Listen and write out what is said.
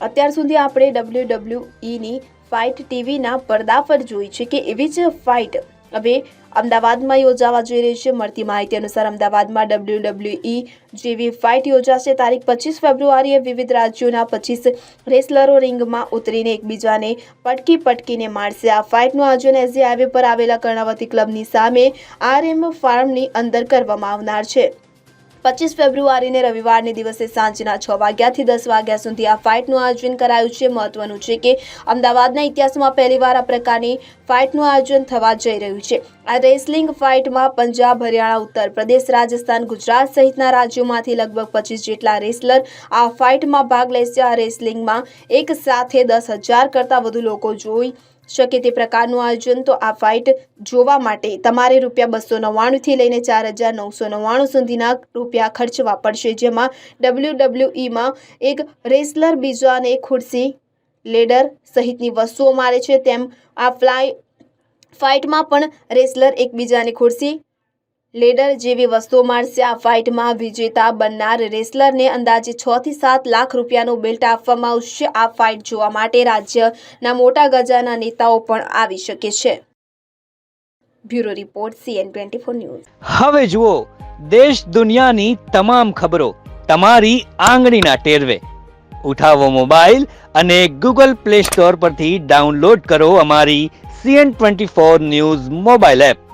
અત્યાર સુધી આપણે ડબલ્યુ ડબલ્યુ ઈની ફાઇટ ટીવીના પડદા પર જોઈ છે કે એવી જ ફાઇટ હવે અમદાવાદમાં યોજાવા જઈ રહી છે. મળતી માહિતી અનુસાર અમદાવાદમાં ડબલ્યુ ડબલ્યુ ઈ જેવી ફાઇટ યોજાશે. તારીખ પચીસ ફેબ્રુઆરીએ વિવિધ રાજ્યોના પચીસ રેસલરો રિંગમાં ઉતરીને એકબીજાને પટકી પટકીને મારશે. આ ફાઇટનું આયોજન એસજી હાઈવે પર આવેલા કર્ણાવતી ક્લબની સામે આરએમ ફાર્મની અંદર કરવામાં આવનાર છે. પચીસ ફેબ્રુઆરીને રવિવારને દિવસે સાંજના છ વાગ્યાથી દસ વાગ્યા સુધી આ ફાઇટનું આયોજન કરાયું છે. મહત્વનું છે કે અમદાવાદના ઇતિહાસમાં પહેલીવાર આ પ્રકારની ફાઇટનું આયોજન થવા જઈ રહ્યું છે. આ રેસલિંગ ફાઇટમાં પંજાબ, હરિયાણા ઉત્તર પ્રદેશ રાજસ્થાન, ગુજરાત સહિતના રાજ્યોમાંથી લગભગ પચીસ જેટલા રેસલર આ ફાઇટમાં ભાગ લેશે. આ રેસલિંગમાં એક સાથે દસ હજાર કરતાં વધુ લોકો જોઈ શકે તે પ્રકારનું આયોજન તો આ ફાઇટ જોવા માટે તમારે રૂપિયા બસો નવ્વાણુંથી લઈને ચાર હજાર નવસો નવ્વાણું સુધીના રૂપિયા ખર્ચવા પડશે, જેમાં ડબલ્યુ ડબલ્યુ ઈમાં એક રેસલર બીજાને ખુરશી લેડર સહિતની વસ્તુઓ મારે છે, તેમ આ ફ્લાય ફાઇટમાં પણ રેસલર એકબીજાની ખુરશી લેડર જેવી વસ્તુઓ મળશે આ ફાઇટમાં વિજેતા બનનાર રેસલરને અંદાજે છ થી સાત લાખ રૂપિયાનું બેલ્ટ આપવામાં આવશે. આ ફાઇટ જોવા માટે રાજ્યના મોટા ગજાના નેતાઓ પણ આવી શકે છે. Bureau report, CN twenty four news. હવે જુઓ, દેશ દુનિયાની તમામ ખબરો તમારી આંગળીના ટેરવે. ઉઠાવો મોબાઈલ અને ગૂગલ પ્લે સ્ટોર પરથી ડાઉનલોડ કરો અમારી CN twenty four news mobile app.